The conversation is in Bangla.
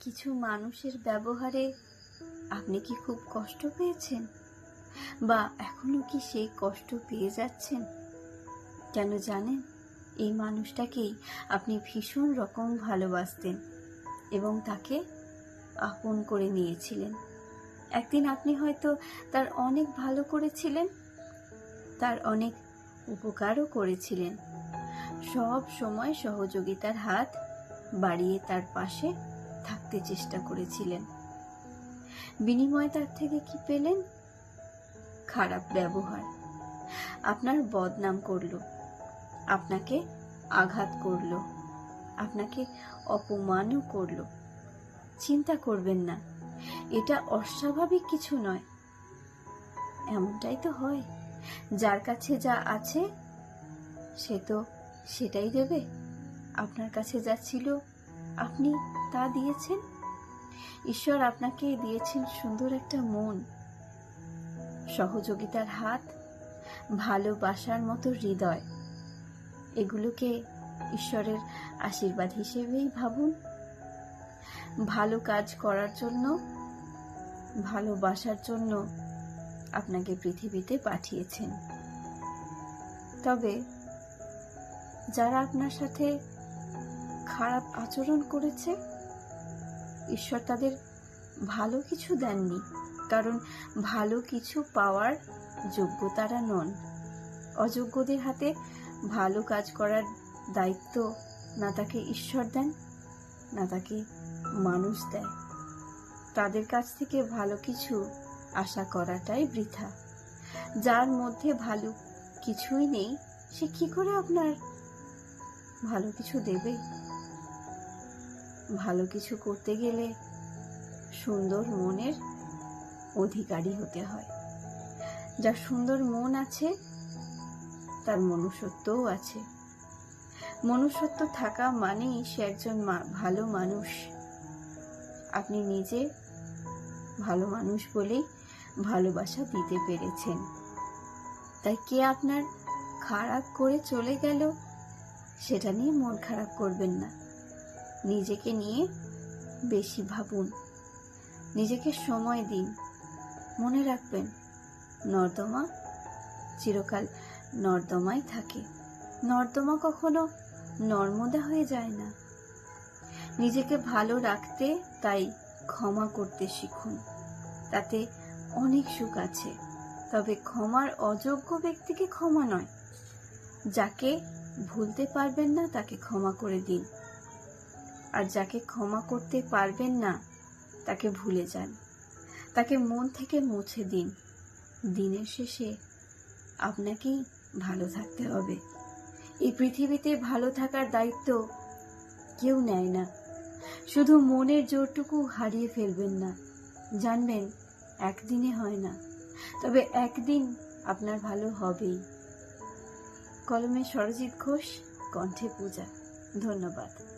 কিছু মানুষের ব্যবহারে আপনি কি খুব কষ্ট পেয়েছেন? বা এখনও কি সেই কষ্ট পেয়ে যাচ্ছেন? কেন জানেন, এই মানুষটাকেই আপনি ভীষণ রকম ভালোবাসতেন এবং তাকে আপন করে নিয়েছিলেন। একদিন আপনি হয়তো তার অনেক ভালো করেছিলেন, তার অনেক উপকারও করেছিলেন। সব সময় সহযোগিতার হাত বাড়িয়ে তার পাশে থাকতে চেষ্টা করেছিলেন। বিনিময়ে তার থেকে কি পেলেন? খারাপ ব্যবহার। আপনার বদনাম করল। আপনাকে আঘাত করল। আপনাকে অপমানও করল। চিন্তা করবেন না, এটা অস্বাভাবিক কিছু নয়। এমনটাই তো হয়। যার কাছে যা আছে, সে তো সেটাই দেবে। আপনার কাছে যা ছিল আপনি তা দিয়েছেন? ঈশ্বর আপনাকে দিয়েছেন সুন্দর একটা মন। সহযোগিতার হাত, ভালোবাসার মতো হৃদয়। এগুলোকে ঈশ্বরের আশীর্বাদ হিসেবেই ভাবুন। ভালো কাজ করার জন্য, ভালোবাসার জন্য আপনাকে পৃথিবীতে পাঠিয়েছেন। তবে যারা আপনার সাথে খারাপ আচরণ করেছে? ঈশ্বর তাদের ভালো কিছু দেননি, কারণ ভালো কিছু পাওয়ার যোগ্য তারা নন। অযোগ্যদের হাতে ভালো কাজ করার দায়িত্ব না তাকে ঈশ্বর দেন, না তাকে মানুষ দেয়। তাদের কাছ থেকে ভালো কিছু আশা করাটাই বৃথা। যার মধ্যে ভালো কিছুই নেই, সে কি করে আপনার ভালো কিছু দেবে? ভালো কিছু করতে গেলে সুন্দর মনের অধিকারী হতে হয়। যার সুন্দর মন আছে, তার মনুষ্যত্বও আছে। মনুষ্যত্ব থাকা মানেই সে একজন ভালো মানুষ। আপনি নিজে ভালো মানুষ বলেই ভালোবাসা দিতে পেরেছেন। তাই কে আপনার খারাপ করে চলে গেল, সেটা নিয়ে মন খারাপ করবেন না। নিজেকে নিয়ে বেশি ভাবুন। নিজেকে সময় দিন। মনে রাখবেন, নর্দমা চিরকাল নর্দমায় থাকে। নর্দমা কখনো নর্মদা হয়ে যায় না। নিজেকে ভালো রাখতে তাই ক্ষমা করতে শিখুন। তাতে অনেক সুখ আছে, তবে ক্ষমার অযোগ্য ব্যক্তিকে ক্ষমা নয়। যাকে ভুলতে পারবেন না তাকে ক্ষমা করে দিন। আর যাকে ক্ষমা করতে পারবেন না, তাকে ভুলে যান। তাকে মন থেকে মুছে দিন। দিনের শেষে আপনাকেই ভালো থাকতে হবে। এই পৃথিবীতে ভালো থাকার দায়িত্ব কেউ নেয় না। শুধু মনের জোরটুকু হারিয়ে ফেলবেন না। জানবেন, একদিনে হয় না। তবে একদিন আপনার ভালো হবেই। কলমে সরজিৎ ঘোষ, কণ্ঠে পূজা। ধন্যবাদ।